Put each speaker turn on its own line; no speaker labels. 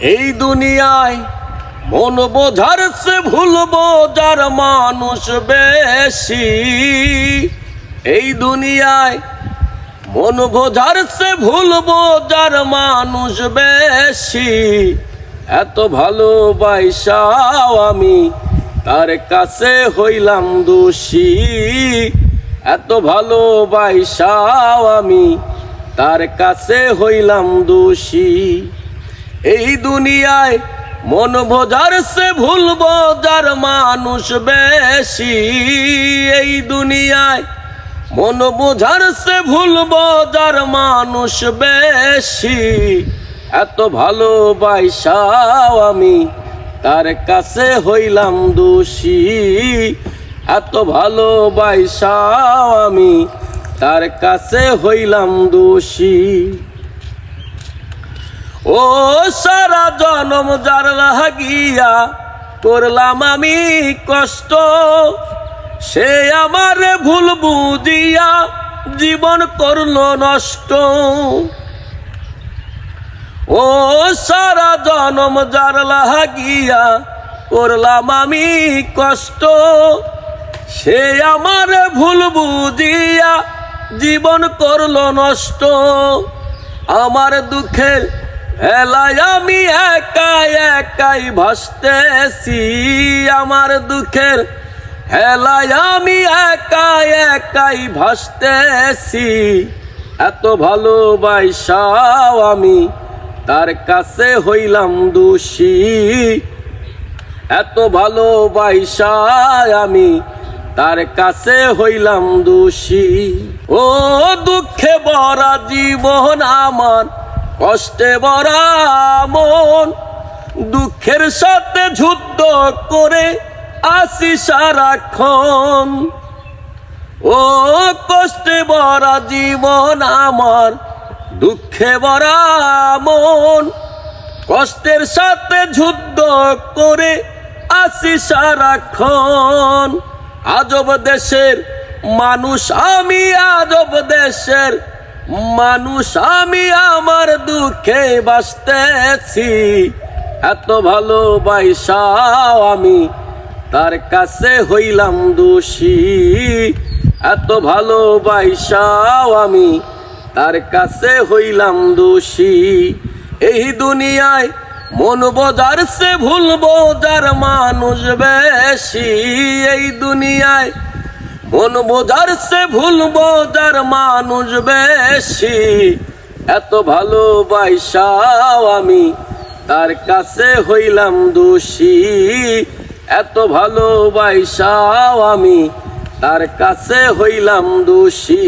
এই দুনিয়ায় মন বোঝার সে ভুল বোঝার মানুষ বেশি। এই দুনিয়ায় মন বোঝার সে ভুল বোঝার মানুষ বেশি। এত ভালোবাসাও আমি তার কাছে হইলাম দোষী। এত ভালোবাসাও আমি তার কাছে হইলাম দোষী। এই দুনিয়ায় মন বোঝার সে ভুল বোঝার মানুষ বেশি। এই দুনিয়ায় মন বোঝার সে ভুল বোঝার মানুষ বেশি। এত ভালো ভালোবাসাও আমি তার কাছে হইলাম দোষী। এত ভালো ভালোবাসাও আমি তার কাছে হইলাম দোষী। ও সারা জনম যার লাগিয়া করলাম আমি কষ্ট, সে আমার ভুল বুঝিয়া জীবন করল নষ্ট। ও সারা জনম যার লাগিয়া করলাম আমি কষ্ট, সে আমার ভুল বুঝিয়া জীবন করল নষ্ট। আমার দুঃখের হেলায় আমি একাই একাই ভাসতেছি আমার দুঃখের। হেলায় আমি একাই একাই ভাসতেছি। এত ভালোবাসাও আমি তার কাছে হইলাম দোষী। এত ভালোবাসায় আমি তার কাছে হইলাম দোষী। ও দুঃখে বরা জীবন আমার কষ্টে মন, দুঃখের সাথে যুদ্ধ করে আসি সারাক্ষণ। ও কষ্টে বরা জীবন আমার, দুঃখে বরা মন, কষ্টের সাথে যুদ্ধ করে আসি সারাক্ষণ। আজব দেশের মানুষ আমি, আজব দেশের মানুষ, আমি আমার দুঃখে বাসতেছি এত ভালোবাসাও আমি তার কাছে হইলাম দোষী। এত ভালোবাসাও আমি তার কাছে হইলাম দোষী। এই দুনিয়ায় মন বোঝার সে ভুল বোঝার মানুষ বেশি। এই দুনিয়ায় মন বোঝার সে ভুল বোঝার মানুষ বেশি। এত ভালোবাসাও আমি, তার কাছে হইলাম দোষী। এত ভালোবাসাও আমি, তার কাছে হইলাম দোষী।